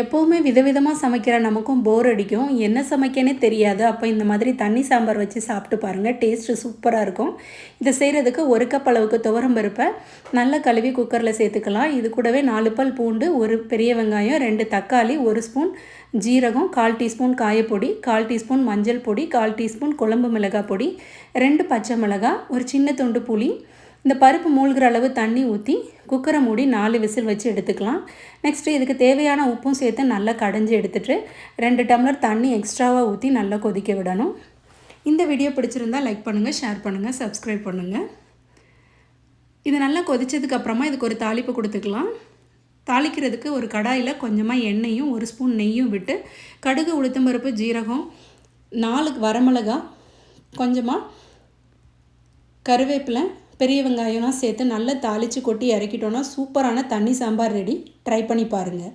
எப்போவுமே விதவிதமாக சமைக்கிற நமக்கும் போர் அடிக்கும். என்ன சமைக்கனே தெரியாது. அப்போ இந்த மாதிரி தண்ணி சாம்பார் வச்சு சாப்பிட்டு பாருங்கள் டேஸ்ட்டு சூப்பராக இருக்கும். இதை செய்கிறதுக்கு ஒரு கப் அளவுக்கு துவரம் பருப்பை நல்லா கழுவி குக்கரில் சேர்த்துக்கலாம். இது கூடவே நாலு பல் பூண்டு ஒரு பெரிய வெங்காயம் ரெண்டு தக்காளி ஒரு ஸ்பூன் ஜீரகம் கால் டீஸ்பூன் காயப்பொடி கால் டீஸ்பூன் மஞ்சள் பொடி கால் டீஸ்பூன் குழம்பு மிளகாய் பொடி ரெண்டு பச்சை மிளகாய் ஒரு சின்ன துண்டு புளி இந்த பருப்பு மூழ்கிற அளவு தண்ணி ஊற்றி குக்கரை மூடி நாலு விசில் வச்சு எடுத்துக்கலாம். நெக்ஸ்ட்டு இதுக்கு தேவையான உப்பும் சேர்த்து நல்லா கடைஞ்சி எடுத்துகிட்டு ரெண்டு டம்ளர் தண்ணி எக்ஸ்ட்ராவாக ஊற்றி நல்லா கொதிக்க விடணும். இந்த வீடியோ பிடிச்சிருந்தால் லைக் பண்ணுங்கள் ஷேர் பண்ணுங்கள் சப்ஸ்கிரைப் பண்ணுங்கள் இது நல்லா கொதித்ததுக்கப்புறமா இதுக்கு ஒரு தாளிப்பு கொடுத்துக்கலாம். தாளிக்கிறதுக்கு ஒரு கடாயில் கொஞ்சமாக எண்ணெயும் ஒரு ஸ்பூன் நெய்யும் விட்டு கடுகு உளுத்தம்பருப்பு ஜீரகம் நாலு வரமிளகா கொஞ்சமாக கருவேப்பிலை பெரிய வெங்காயம்லாம் சேர்த்து நல்லா தாளித்து கொட்டி இறக்கிட்டோன்னா சூப்பரான தண்ணி சாம்பார் ரெடி ட்ரை பண்ணி பாருங்கள்